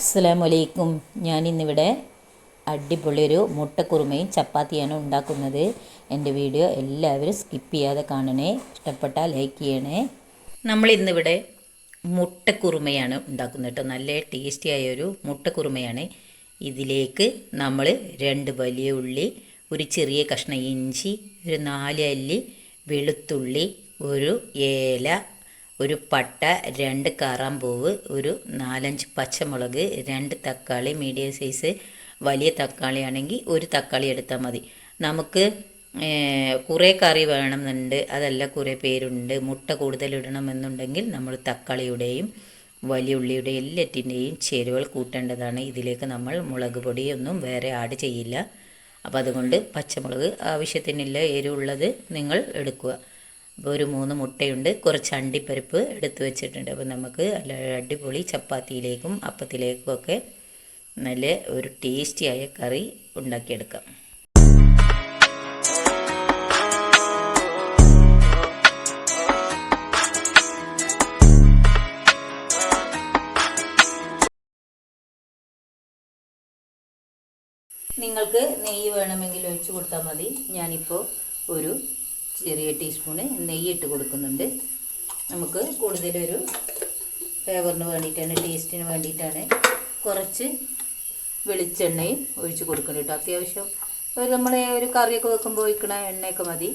അസ്സലാമു അലൈക്കും ഞാനിന്നിവിടെ അടിപൊളി ഒരു മുട്ടക്കുറുമയും ചപ്പാത്തിയാണ് ഉണ്ടാക്കുന്നത്. എന്റെ വീഡിയോ എല്ലാവരും സ്കിപ്പ് ചെയ്യാതെ കാണണേ. ഇഷ്ടപ്പെട്ടാൽ ലൈക്ക് ചെയ്യണേ. നമ്മൾ ഇന്നിവിടെ മുട്ടക്കുറുമയാണ് ഉണ്ടാക്കുന്നത് കേട്ടോ. നല്ല ടേസ്റ്റി ആയ ഒരു മുട്ടക്കുറുമയാണ്. ഇതിലേക്ക് നമ്മൾ രണ്ട് വലിയ ഉള്ളി ഒരു ചെറിയ കഷ്ണം ഇഞ്ചി ഒരു നാല് അല്ലി വെളുത്തുള്ളി ഒരു ഏല ഒരു പട്ട രണ്ട് കറാമ്പൂവ് ഒരു നാലഞ്ച് പച്ചമുളക് രണ്ട് തക്കാളി മീഡിയം സൈസ് വലിയ തക്കാളി ആണെങ്കിൽ ഒരു തക്കാളി എടുത്താൽ മതി. നമുക്ക് കുറേ കറി വേണമെന്നുണ്ട്. അതല്ല കുറേ പേരുണ്ട്. മുട്ട കൂടുതൽ ഇടണമെന്നുണ്ടെങ്കിൽ നമ്മൾ തക്കാളിയുടെയും വലിയ ഉള്ളിയുടെയും എല്ലാറ്റിന്റെയും ചേരുവകൾ കൂട്ടേണ്ടതാണ്. ഇതിലേക്ക് നമ്മൾ മുളക് പൊടിയൊന്നും വേറെ ആഡ് ചെയ്യില്ല. അപ്പോൾ അതുകൊണ്ട് പച്ചമുളക് ആവശ്യത്തിനില്ല എരിവുള്ളത് നിങ്ങൾ എടുക്കുക. അപ്പോൾ ഒരു മൂന്ന് മുട്ടയുണ്ട്. കുറച്ച് അണ്ടിപ്പരിപ്പ് എടുത്തു വെച്ചിട്ടുണ്ട്. അപ്പോൾ നമുക്ക് നല്ല അടിപൊളി ചപ്പാത്തിയിലേക്കും അപ്പത്തിലേക്കും ഒക്കെ നല്ല ഒരു ടേസ്റ്റിയായ കറി ഉണ്ടാക്കിയെടുക്കാം. നിങ്ങൾക്ക് നെയ്യ് വേണമെങ്കിൽ ഒഴിച്ചു കൊടുത്താൽ മതി. ഞാനിപ്പോൾ ഒരു ചെറിയ നെയ്യ് ഇട്ട് കൊടുക്കുന്നുണ്ട്. നമുക്ക് കൂടുതലൊരു ഫ്ലേവറിന് വേണ്ടിയിട്ടാണ് ടേസ്റ്റിന് വേണ്ടിയിട്ടാണ് കുറച്ച് വെളിച്ചെണ്ണയും ഒഴിച്ച് കൊടുക്കണം കേട്ടോ. അത്യാവശ്യം ഒരു നമ്മൾ ഒരു കറിയൊക്കെ വെക്കുമ്പോൾ ഒഴിക്കണ എണ്ണയൊക്കെ മതി.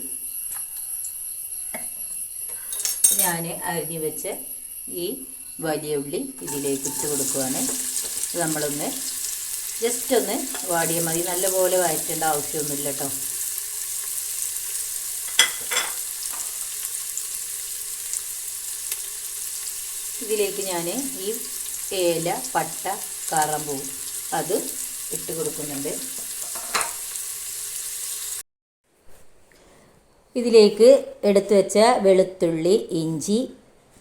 ഞാൻ അരിഞ്ഞു വെച്ച ഈ വലിയ ഉള്ളി ഇതിലേക്ക് ഇട്ട് കൊടുക്കുവാണ്. നമ്മളൊന്ന് ജസ്റ്റ് ഒന്ന് വാടിയാൽ മതി. നല്ലപോലെ വഴറ്റേണ്ട ആവശ്യമൊന്നുമില്ല കേട്ടോ. ഇതിലേക്ക് ഞാൻ ഈ ഏല പട്ട കറമ്പൂ അത് ഇട്ട് കൊടുക്കുന്നുണ്ട്. ഇതിലേക്ക് എടുത്തു വെച്ച വെളുത്തുള്ളി ഇഞ്ചി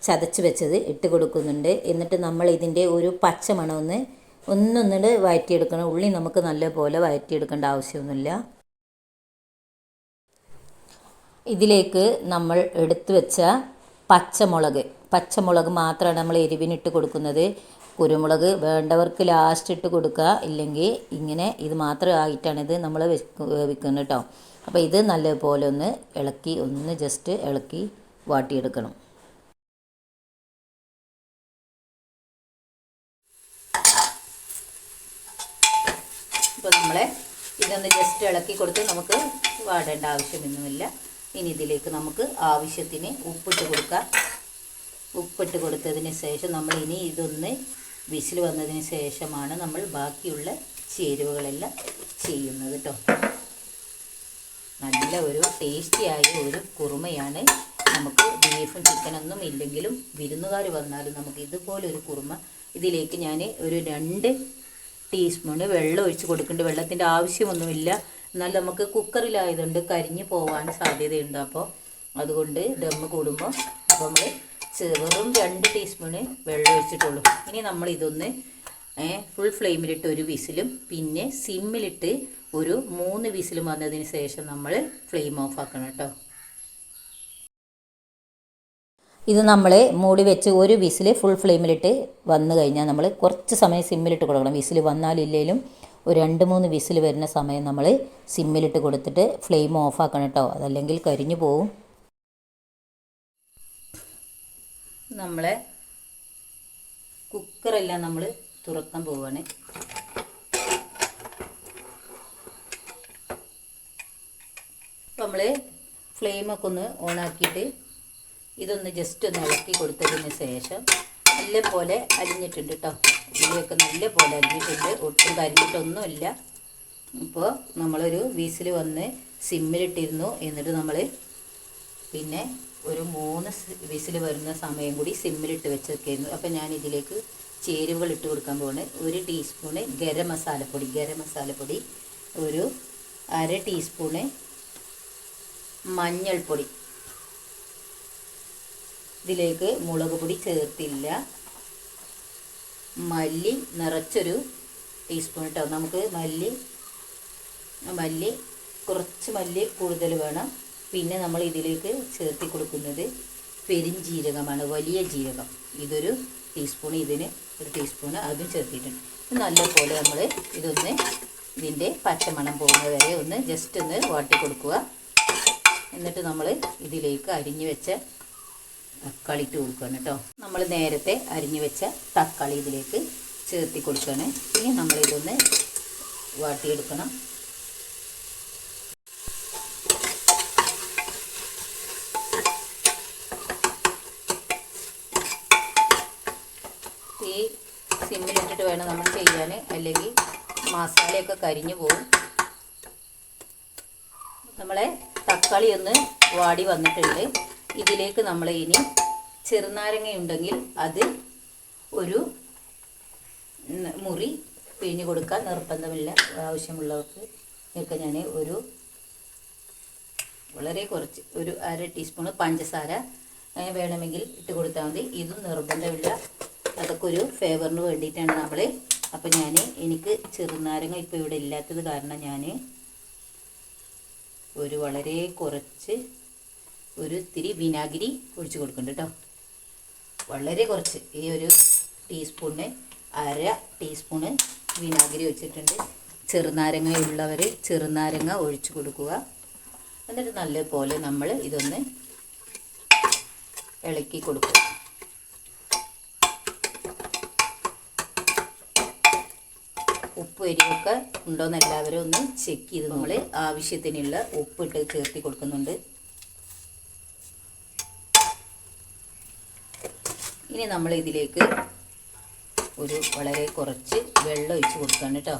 ചതച്ച് വെച്ചത് ഇട്ട് കൊടുക്കുന്നുണ്ട്. എന്നിട്ട് നമ്മൾ ഇതിന്റെ ഒരു പച്ച മണം ഒന്ന് ഒന്നൊന്നിട്ട് വഴറ്റിയെടുക്കണം ഉള്ളി നമുക്ക് നല്ലപോലെ വഴറ്റിയെടുക്കേണ്ട ആവശ്യമൊന്നുമില്ല. ഇതിലേക്ക് നമ്മൾ എടുത്തു വെച്ച പച്ചമുളക് പച്ചമുളക് മാത്രമാണ് നമ്മൾ എരിവിനിട്ട് കൊടുക്കുന്നത്. കുരുമുളക് വേണ്ടവർക്ക് ലാസ്റ്റ് ഇട്ട് കൊടുക്കുക. ഇല്ലെങ്കിൽ ഇങ്ങനെ ഇത് മാത്രം ആയിട്ടാണ് ഇത് നമ്മൾ വെക്കുന്നത് കേട്ടോ അപ്പോൾ ഇത് നല്ലപോലെ ഒന്ന് ഇളക്കി ഒന്ന് ജസ്റ്റ് ഇളക്കി വാട്ടിയെടുക്കണം. ഇപ്പോൾ നമ്മളെ ഇതൊന്ന് ജസ്റ്റ് ഇളക്കി കൊടുത്ത് നമുക്ക് വാടേണ്ട ആവശ്യമൊന്നുമില്ല. ഇനി ഇതിലേക്ക് നമുക്ക് ആവശ്യത്തിന് ഉപ്പിട്ട് കൊടുക്കാം. ഉപ്പിട്ട് കൊടുത്തതിന് ശേഷം നമ്മൾ ഇനി ഇതൊന്ന് വിസിൽ വന്നതിന് ശേഷമാണ് നമ്മൾ ബാക്കിയുള്ള ചേരുവകളെല്ലാം ചെയ്യുന്നത് കേട്ടോ നല്ല ഒരു ടേസ്റ്റിയായ ഒരു കുറുമയാണ്. നമുക്ക് ബീഫും ചിക്കനൊന്നും ഇല്ലെങ്കിലും വിരുന്നുകാർ വന്നാലും നമുക്ക് ഇതുപോലൊരു കുറുമ ഇതിലേക്ക് ഞാൻ ഒരു രണ്ട് ടീസ്പൂണ് വെള്ളം ഒഴിച്ച് കൊടുക്കേണ്ട വെള്ളത്തിന്റെ ആവശ്യമൊന്നുമില്ല. എന്നാൽ നമുക്ക് കുക്കറിലായതുകൊണ്ട് കരിഞ്ഞു പോകാൻ സാധ്യതയുണ്ട് അപ്പോൾ. അതുകൊണ്ട് ദമ്മ് കൂടുമ്പോൾ അപ്പോൾ നമ്മൾ വെറും രണ്ട് ടീസ്പൂണ് വെള്ളം ഒഴിച്ചിട്ടുള്ളൂ. ഇനി നമ്മൾ ഇതൊന്ന് ഫുൾ ഫ്ലെയിമിലിട്ട് ഒരു വിസിലും പിന്നെ സിമ്മിലിട്ട് ഒരു മൂന്ന് വിസിലും വന്നതിന് ശേഷം നമ്മൾ ഫ്ലെയിം ഓഫ് ആക്കണം കേട്ടോ. ഇത് നമ്മൾ മൂടി വെച്ച് ഒരു വിസിൽ ഫുൾ ഫ്ലെയിമിലിട്ട് വന്നു കഴിഞ്ഞാൽ നമ്മൾ കുറച്ച് സമയം സിമ്മിലിട്ട് കൊടുക്കണം. വിസിൽ വന്നാലില്ലേലും ഒരു രണ്ട് മൂന്ന് വിസിൽ വരുന്ന സമയം നമ്മൾ സിമ്മിലിട്ട് കൊടുത്തിട്ട് ഫ്ലെയിം ഓഫ് ആക്കണം കേട്ടോ. അതല്ലെങ്കിൽ കരിഞ്ഞു പോവും. നമ്മളെ കുക്കറെല്ലാം നമ്മൾ തുറക്കാൻ പോവാണ്. അപ്പോൾ നമ്മൾ ഫ്ലെയിമൊക്കെ ഒന്ന് ഓണാക്കിയിട്ട് ഇതൊന്ന് ജസ്റ്റ് ഒന്ന് ഇളക്കി കൊടുത്തതിന് ശേഷം നല്ല പോലെ അരിഞ്ഞിട്ടുണ്ട് കേട്ടോ ഉള്ളിയൊക്കെ നല്ല പോലെ അരിഞ്ഞിട്ടുണ്ട്. ഒട്ടും കരിഞ്ഞിട്ടൊന്നുമില്ല. ഇപ്പോൾ നമ്മളൊരു വീസിൽ വന്ന് സിമ്മിലിട്ടിരുന്നു. എന്നിട്ട് നമ്മൾ പിന്നെ ഒരു മൂന്ന് വിസിൽ വരുന്ന സമയം കൂടി സിമ്മിലിട്ട് വെച്ചൊക്കെയായിരുന്നു. അപ്പോൾ ഞാൻ ഇതിലേക്ക് ചേരുവകൾ ഇട്ട് കൊടുക്കാൻ പോകുന്നത് ഒരു ടീസ്പൂണ് ഗരം മസാലപ്പൊടി. ഗരം മസാലപ്പൊടി ഒരു അര ടീസ്പൂണ് മഞ്ഞൾപ്പൊടി. ഇതിലേക്ക് മുളക് പൊടി ചേർത്തില്ല. മല്ലി നിറച്ചൊരു ടീസ്പൂൺ കേട്ടോ നമുക്ക് മല്ലി മല്ലി കുറച്ച് മല്ലി കൂടുതൽ വേണം. പിന്നെ നമ്മൾ ഇതിലേക്ക് ചേർത്തി കൊടുക്കുന്നത് പെരിഞ്ജീരകമാണ് വലിയ ജീരകം. ഇതൊരു ടീസ്പൂൺ ഇതിന് ഒരു ടീസ്പൂൺ അതും ചേർത്തിട്ടുണ്ട്. ഇത് നല്ലപോലെ നമ്മൾ ഇതൊന്ന് ഇതിന്റെ പച്ചമണം പോകുന്നത് വരെ ഒന്ന് ജസ്റ്റ് ഒന്ന് വാട്ടി കൊടുക്കുക. എന്നിട്ട് നമ്മൾ ഇതിലേക്ക് അരിഞ്ഞു വെച്ച തക്കാളി ഇട്ട് കൊടുക്കുകയാണ് കേട്ടോ. നമ്മൾ നേരത്തെ അരിഞ്ഞു വെച്ച തക്കാളി ഇതിലേക്ക് ചേർത്തി കൊടുക്കുകയാണ്. ഇനി നമ്മളിതൊന്ന് വാട്ടിയെടുക്കണം തീ സിമ്മിലിട്ടിട്ട് വേണം നമ്മൾ ചെയ്യാൻ അല്ലെങ്കിൽ മസാലയൊക്കെ കരിഞ്ഞു പോകും നമ്മളെ തക്കാളി ഒന്ന് വാടി വന്നിട്ടുണ്ട്. ഇതിലേക്ക് നമ്മൾ ഇനി ചെറുനാരങ്ങയുണ്ടെങ്കിൽ അത് ഒരു മുറി പിഴിഞ്ഞു കൊടുക്കാൻ നിർബന്ധമില്ല. ആവശ്യമുള്ളവർക്ക് ഒക്കെ ഞാൻ ഒരു വളരെ കുറച്ച് ഒരു അര ടീസ്പൂൺ പഞ്ചസാര വേണമെങ്കിൽ ഇട്ട് കൊടുത്താൽ മതി. ഇതും നിർബന്ധമില്ല. അതൊക്കെ ഒരു ഫേവറിന് വേണ്ടിയിട്ടാണ് നമ്മൾ അപ്പോൾ ഞാൻ എനിക്ക് ചെറുനാരങ്ങ ഇപ്പോൾ ഇവിടെ ഇല്ലാത്തത് കാരണം ഞാൻ ഒരു വളരെ കുറച്ച് ഒരു ഇത്തിരി വിനാഗിരി ഒഴിച്ച് കൊടുക്കുന്നുണ്ട് കേട്ടോ. വളരെ കുറച്ച്. ഈ ഒരു ടീസ്പൂണിന് അര ടീസ്പൂണ് വിനാഗിരി ഒഴിച്ചിട്ടുണ്ട്. ചെറുനാരങ്ങ ഉള്ളവർ ചെറുനാരങ്ങ ഒഴിച്ച് കൊടുക്കുക. എന്നിട്ട് നല്ലപോലെ നമ്മൾ ഇതൊന്ന് ഇളക്കി കൊടുക്കുക ഉപ്പ് എരിവൊക്കെ ഉണ്ടോയെന്ന് എല്ലാവരും ഒന്ന് ചെക്ക് ചെയ്ത് നമ്മൾ ആവശ്യത്തിനുള്ള ഉപ്പിട്ട് ചേർത്തി കൊടുക്കുന്നുണ്ട്. ഇനി നമ്മൾ ഇതിലേക്ക് ഒരു വളരെ കുറച്ച് വെള്ളം ഒഴിച്ച് കൊടുക്കണം കേട്ടോ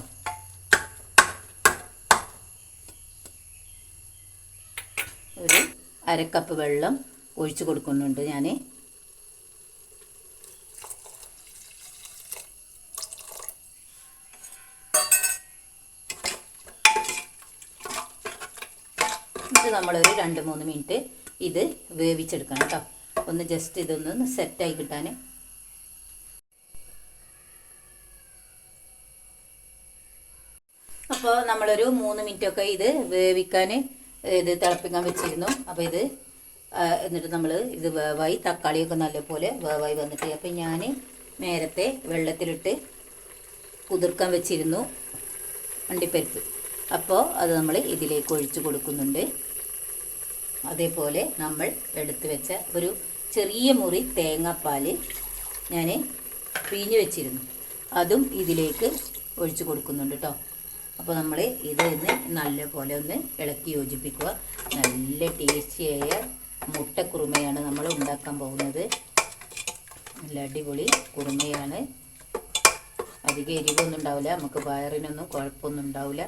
ഒരു അരക്കപ്പ് വെള്ളം ഒഴിച്ച് കൊടുക്കുന്നുണ്ട് ഞാൻ ഇത് നമ്മളൊരു രണ്ട് മൂന്ന് മിനിറ്റ് ഇത് വേവിച്ചെടുക്കണം കേട്ടോ ഒന്ന് ജസ്റ്റ് ഇതൊന്ന് സെറ്റായി കിട്ടാൻ അപ്പോൾ നമ്മളൊരു മൂന്ന് മിനിറ്റൊക്കെ ഇത് വേവിക്കാൻ ഇത് തിളപ്പിക്കാൻ വെച്ചിരുന്നു. അപ്പോൾ ഇത് എന്നിട്ട് നമ്മൾ ഇത് വേവായി തക്കാളിയൊക്കെ നല്ലപോലെ വേവായി വന്നിട്ട് അപ്പോൾ ഞാൻ നേരത്തെ വെള്ളത്തിലിട്ട് കുതിർക്കാൻ വെച്ചിരുന്നു അണ്ടിപ്പരിപ്പ് അപ്പോൾ അത് നമ്മൾ ഇതിലേക്ക് ഒഴിച്ച് കൊടുക്കുന്നുണ്ട്. അതേപോലെ നമ്മൾ എടുത്തു വെച്ച ഒരു ചെറിയ മുറി തേങ്ങാപ്പാൽ ഞാൻ പിഴിഞ്ഞ് വെച്ചിരുന്നു. അതും ഇതിലേക്ക് ഒഴിച്ചു കൊടുക്കുന്നുണ്ട് കേട്ടോ അപ്പോൾ നമ്മൾ ഇത് ഇന്ന് നല്ലപോലെ ഒന്ന് ഇളക്കി യോജിപ്പിക്കുക. നല്ല ടേസ്റ്റിയായ മുട്ടക്കുറുമയാണ് നമ്മൾ ഉണ്ടാക്കാൻ പോകുന്നത്. നല്ല അടിപൊളി കുറുമയാണ്. അധികം എരിവൊന്നും ഉണ്ടാവില്ല. നമുക്ക് വയറിനൊന്നും കുഴപ്പമൊന്നും ഉണ്ടാവില്ല.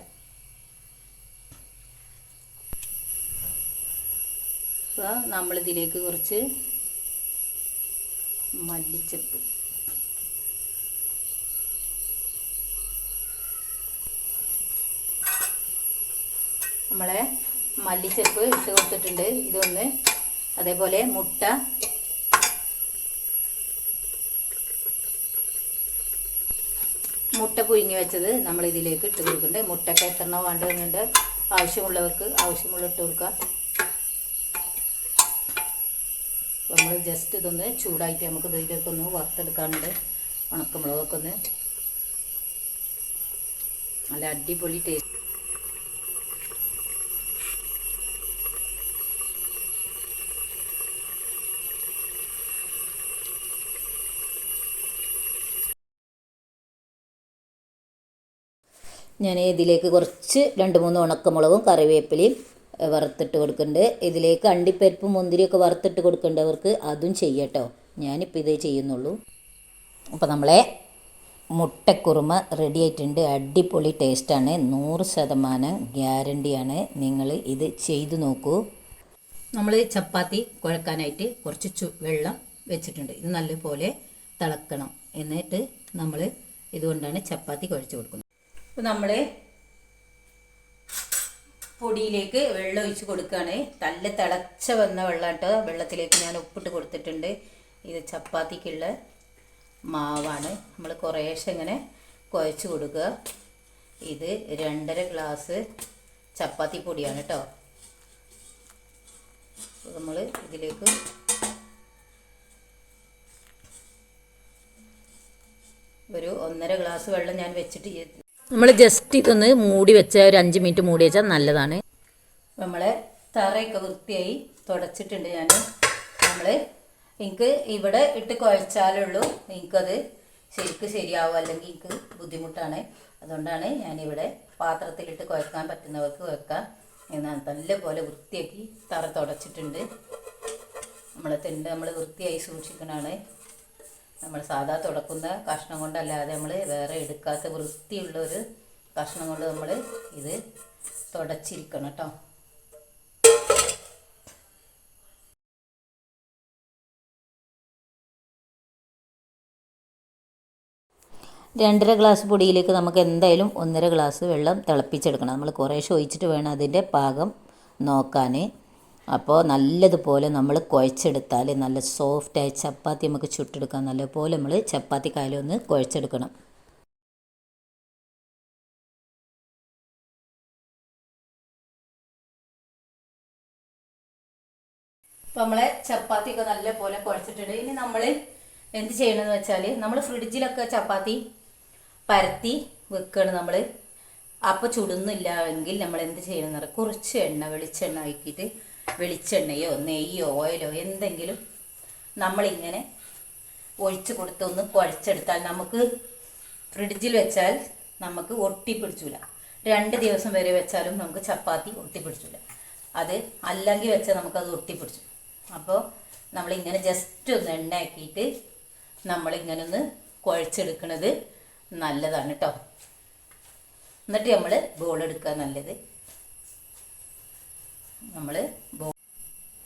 അപ്പോൾ നമ്മളിതിലേക്ക് കുറച്ച് മല്ലിച്ചപ്പ്. നമ്മളെ മല്ലിച്ചപ്പ് ഇട്ട് കൊടുത്തിട്ടുണ്ട്. ഇതൊന്ന് അതേപോലെ മുട്ട മുട്ട പുഴുങ്ങി വെച്ചത് നമ്മൾ ഇതിലേക്ക് ഇട്ട് കൊടുക്കുന്നുണ്ട്. മുട്ടയ്ക്ക് എത്രണ്ണോ വേണ്ടതെന്നുണ്ട് ആവശ്യമുള്ളവർക്ക് ആവശ്യമുള്ള ഇട്ട് കൊടുക്കുക നമ്മൾ ജസ്റ്റ് ഇതൊന്ന് ചൂടായിട്ട് നമുക്ക് ഇതിലേക്ക് ഒന്ന് വറുത്തെടുക്കാനുണ്ട്. ഉണക്കമുളകൊക്കെ ഒന്ന്. നല്ല അടിപൊളി ടേസ്റ്റ് ഞാൻ ഇതിലേക്ക് കുറച്ച് രണ്ട് മൂന്ന് ഉണക്കമുളകും കറിവേപ്പിലയും വറുത്തിട്ട് കൊടുക്കുന്നുണ്ട് ഇതിലേക്ക് അണ്ടിപ്പരിപ്പ് മുന്തിരിയൊക്കെ വറുത്തിട്ട് കൊടുക്കേണ്ടവർക്ക് അതും ചെയ്യട്ടോ. ഞാനിപ്പോൾ ഇതേ ചെയ്യുന്നുള്ളൂ. അപ്പോൾ നമ്മളെ മുട്ടക്കുറുമ റെഡി ആയിട്ടുണ്ട്. അടിപൊളി ടേസ്റ്റാണ് നൂറ് ശതമാനം ഗ്യാരണ്ടിയാണ് നിങ്ങൾ ഇത് ചെയ്തു നോക്കൂ. നമ്മൾ ചപ്പാത്തി കുഴക്കാനായിട്ട് കുറച്ച് ചു വെള്ളം വെച്ചിട്ടുണ്ട്. ഇത് നല്ലപോലെ തിളക്കണം. എന്നിട്ട് നമ്മൾ ഇതുകൊണ്ടാണ് ചപ്പാത്തി കുഴച്ച് കൊടുക്കുന്നത്. അപ്പോൾ നമ്മൾ പൊടിയിലേക്ക് വെള്ളം ഒഴിച്ച് കൊടുക്കുകയാണ്. നല്ല തിളച്ച വന്ന വെള്ളം കേട്ടോ. വെള്ളത്തിലേക്ക് ഞാൻ ഉപ്പിട്ട് കൊടുത്തിട്ടുണ്ട്. ഇത് ചപ്പാത്തിക്കുള്ള മാവാണ്. നമ്മൾ കുറേശ്ശെ ഇങ്ങനെ കുഴച്ച് കൊടുക്കുക. ഇത് രണ്ടര ഗ്ലാസ് ചപ്പാത്തി പൊടിയാണ് കേട്ടോ. നമ്മൾ ഇതിലേക്ക് ഒരു ഒന്നര ഗ്ലാസ് വെള്ളം ഞാൻ വെച്ചിട്ട് നമ്മൾ ജസ്റ്റ് ഇതൊന്ന് മൂടി വെച്ച ഒരു അഞ്ച് മിനിറ്റ് മൂടി വെച്ചാൽ നല്ലതാണ്. നമ്മളെ തറയൊക്കെ വൃത്തിയായി തുടച്ചിട്ടുണ്ട് ഞാൻ നമ്മൾ എനിക്ക് ഇവിടെ ഇട്ട് കുഴച്ചാലുള്ളൂ. എനിക്കത് ശരിക്ക് ശരിയാവും അല്ലെങ്കിൽ എനിക്ക് ബുദ്ധിമുട്ടാണ്. അതുകൊണ്ടാണ് ഞാനിവിടെ പാത്രത്തിലിട്ട് കുഴക്കാൻ പറ്റുന്നവർക്ക് വെക്കാം എന്നാൽ നല്ലപോലെ വൃത്തിയാക്കി തറ തുടച്ചിട്ടുണ്ട്. നമ്മളെ തിണ്ട് നമ്മൾ വൃത്തിയായി സൂക്ഷിക്കണതാണ്. നമ്മൾ സാധാ തുടക്കുന്ന കഷ്ണം കൊണ്ടല്ലാതെ നമ്മൾ വേറെ എടുക്കാത്ത വൃത്തിയുള്ള ഒരു കഷ്ണം കൊണ്ട് നമ്മൾ ഇത് തുടച്ചിരിക്കണം കേട്ടോ. രണ്ടര ഗ്ലാസ് പൊടിയിലേക്ക് നമുക്ക് എന്തായാലും ഒന്നര ഗ്ലാസ് വെള്ളം തിളപ്പിച്ചെടുക്കണം. നമ്മൾ കുറേശ്ശെ ഒഴിച്ചിട്ട് വേണം അതിന്റെ പാകം നോക്കാൻ. അപ്പോൾ നല്ലതുപോലെ നമ്മൾ കുഴച്ചെടുത്താൽ നല്ല സോഫ്റ്റായ ചപ്പാത്തി നമുക്ക് ചുട്ടെടുക്കാൻ നല്ലപോലെ നമ്മൾ ചപ്പാത്തി കാലൊന്ന് കുഴച്ചെടുക്കണം. അപ്പോൾ നമ്മളെ ചപ്പാത്തിയൊക്കെ നല്ല പോലെ കുഴച്ചിട്ടുണ്ട്. ഇനി നമ്മൾ എന്ത് ചെയ്യണമെന്ന് വെച്ചാൽ നമ്മൾ ഫ്രിഡ്ജിലൊക്കെ ചപ്പാത്തി പരത്തി വെക്കുകയാണ് നമ്മൾ അപ്പോൾ ചുടുന്നില്ല എങ്കിൽ നമ്മൾ എന്ത് ചെയ്യണമെന്ന് പറയാം കുറച്ച് എണ്ണ വെളിച്ചെണ്ണ ആക്കിയിട്ട് വെളിച്ചെണ്ണയോ നെയ്യോ ഓയിലോ എന്തെങ്കിലും നമ്മളിങ്ങനെ ഒഴിച്ച് കൊടുത്തൊന്ന് കുഴച്ചെടുത്താൽ നമുക്ക് ഫ്രിഡ്ജിൽ വെച്ചാൽ നമുക്ക് ഒട്ടിപ്പിടിച്ചില്ല രണ്ട് ദിവസം വരെ വെച്ചാലും നമുക്ക് ചപ്പാത്തി ഒട്ടിപ്പിടിച്ചില്ല അത് അല്ലെങ്കിൽ വെച്ചാൽ നമുക്കത് ഒട്ടിപ്പിടിച്ചു. അപ്പോൾ നമ്മളിങ്ങനെ ജസ്റ്റ് ഒന്ന് എണ്ണയാക്കിയിട്ട് നമ്മളിങ്ങനെ ഒന്ന് കുഴച്ചെടുക്കുന്നത് നല്ലതാണ് കേട്ടോ എന്നിട്ട് നമ്മൾ ബോൾ എടുക്കുക നല്ലത്. നമ്മൾ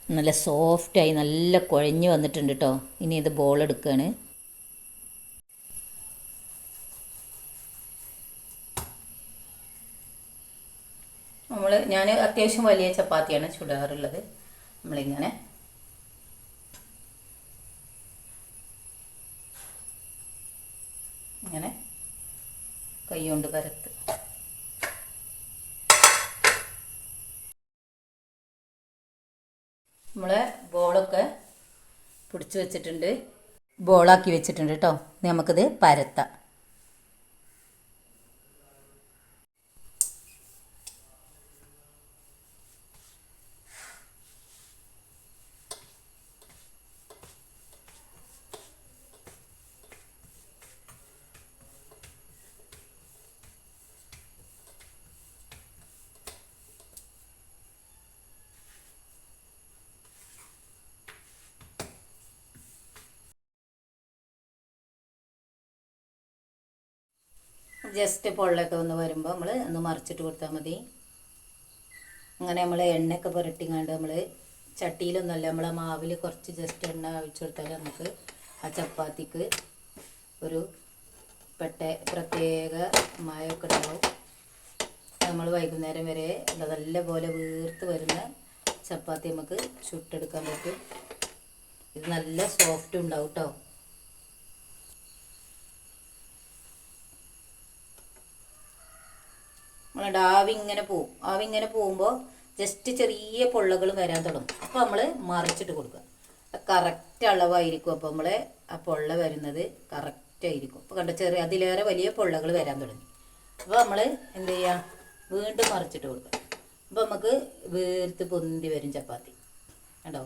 നല്ല സോഫ്റ്റായി നല്ല കുഴഞ്ഞ് വന്നിട്ടുണ്ട് കേട്ടോ ഇനി ഇത് ബോൾ എടുക്കുകയാണ് നമ്മൾ ഞാൻ അത്യാവശ്യം വലിയ ചപ്പാത്തിയാണ് ചുടാറുള്ളത്. നമ്മളിങ്ങനെ ഇങ്ങനെ കൈ കൊണ്ട് പരത്ത് നമ്മളെ ബോളൊക്കെ പിടിച്ച് വെച്ചിട്ടുണ്ട്. ബോളാക്കി വെച്ചിട്ടുണ്ട് കേട്ടോ നമുക്കിത് പരത്താം. ജസ്റ്റ് പൊള്ളൊക്കെ ഒന്ന് വരുമ്പോൾ നമ്മൾ ഒന്ന് മറിച്ചിട്ട് കൊടുത്താൽ മതി. അങ്ങനെ നമ്മൾ എണ്ണയൊക്കെ പുരട്ടിങ്ങാണ്ട് നമ്മൾ ചട്ടിയിലൊന്നുമല്ല നമ്മളെ മാവിൽ കുറച്ച് ജസ്റ്റ് എണ്ണ ഒഴിച്ചു കൊടുത്താൽ നമുക്ക് ആ ചപ്പാത്തിക്ക് ഒരു പെട്ട പ്രത്യേക മായമൊക്കെ ഉണ്ടാവും. നമ്മൾ വൈകുന്നേരം വരെ നല്ല പോലെ വീർത്ത് വരുന്ന ചപ്പാത്തി നമുക്ക് ചുട്ടെടുക്കാൻ പറ്റും. ഇത് നല്ല സോഫ്റ്റ് ഉണ്ടാവും കേട്ടോ നമ്മളുടെ ആവി ഇങ്ങനെ പോവും. ആവി ഇങ്ങനെ പോകുമ്പോൾ ജസ്റ്റ് ചെറിയ പൊള്ളകൾ വരാൻ തുടങ്ങും. അപ്പോൾ നമ്മൾ മറിച്ചിട്ട് കൊടുക്കുക. കറക്റ്റ് അളവായിരിക്കും. അപ്പോൾ നമ്മൾ ആ പൊള്ള വരുന്നത് കറക്റ്റ് ആയിരിക്കും. അപ്പോൾ കണ്ട ചെറിയ അതിലേറെ വലിയ പൊള്ളകൾ വരാൻ തുടങ്ങി. അപ്പോൾ നമ്മൾ എന്ത് ചെയ്യുക വീണ്ടും മറിച്ചിട്ട് കൊടുക്കുക. അപ്പോൾ നമുക്ക് വീർത്ത് പൊന്തി വരും ചപ്പാത്തി. കണ്ടോ?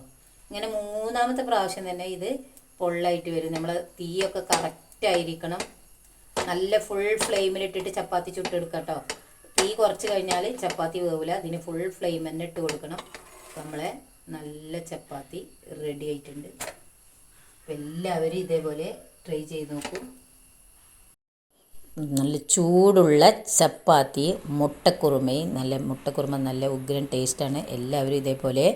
ഇങ്ങനെ മൂന്നാമത്തെ പ്രാവശ്യം തന്നെ ഇത് പൊള്ളായിട്ട് വരും. നമ്മൾ തീയൊക്കെ കറക്റ്റ് ആയിരിക്കണം. നല്ല ഫുൾ ഫ്ലെയിമിലിട്ടിട്ട് ചപ്പാത്തി ചുട്ടെടുക്കാം കേട്ടോ തീ കുറച്ച് കഴിഞ്ഞാൽ ചപ്പാത്തി വേവില്ല. അതിന് ഫുൾ ഫ്ലെയിം തന്നെ ഇട്ട് കൊടുക്കണം. നമ്മളെ നല്ല ചപ്പാത്തി റെഡി ആയിട്ടുണ്ട്. അപ്പം എല്ലാവരും ഇതേപോലെ ട്രൈ ചെയ്ത് നോക്കൂ. നല്ല ചൂടുള്ള ചപ്പാത്തി മുട്ടക്കുറുമയും നല്ല മുട്ടക്കുറുമ നല്ല ഉഗ്രൻ ടേസ്റ്റാണ് എല്ലാവരും ഇതേപോലെ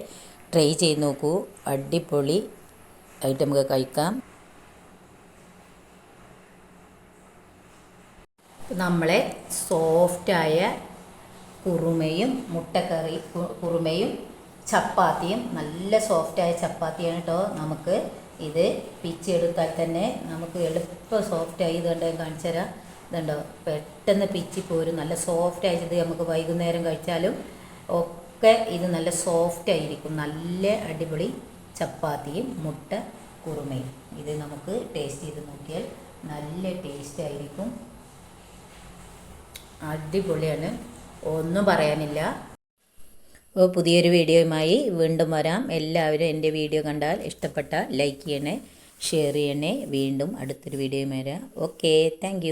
ട്രൈ ചെയ്ത് നോക്കൂ. അടിപൊളി ആയിട്ട് നമുക്ക് കഴിക്കാം. നമ്മളെ സോഫ്റ്റായ കുറുമയും മുട്ടക്കറി കുറുമയും ചപ്പാത്തിയും നല്ല സോഫ്റ്റായ ചപ്പാത്തിയാണ് കേട്ടോ നമുക്ക് ഇത് പിച്ചെടുത്താൽ തന്നെ നമുക്ക് എളുപ്പം സോഫ്റ്റായി ഇത് കണ്ടോ കാണിച്ചു തരാം. ഇതുണ്ടോ? പെട്ടെന്ന് പിച്ചി പോരും. നല്ല സോഫ്റ്റ് ആയത് നമുക്ക് വൈകുന്നേരം കഴിച്ചാലും ഒക്കെ ഇത് നല്ല സോഫ്റ്റ് ആയിരിക്കും. നല്ല അടിപൊളി ചപ്പാത്തിയും മുട്ട കുറുമയും. ഇത് നമുക്ക് ടേസ്റ്റ് ചെയ്ത് നോക്കിയാൽ നല്ല ടേസ്റ്റ് ആയിരിക്കും. അടിപൊളിയാണ്. ഒന്നും പറയാനില്ല. അപ്പോൾ പുതിയൊരു വീഡിയോയുമായി വീണ്ടും വരാം. എല്ലാവരും എന്റെ വീഡിയോ കണ്ടാൽ ഇഷ്ടപ്പെട്ട ലൈക്ക് ചെയ്യണേ ഷെയർ ചെയ്യണേ. വീണ്ടും അടുത്തൊരു വീഡിയോയും വരാം. Okay thank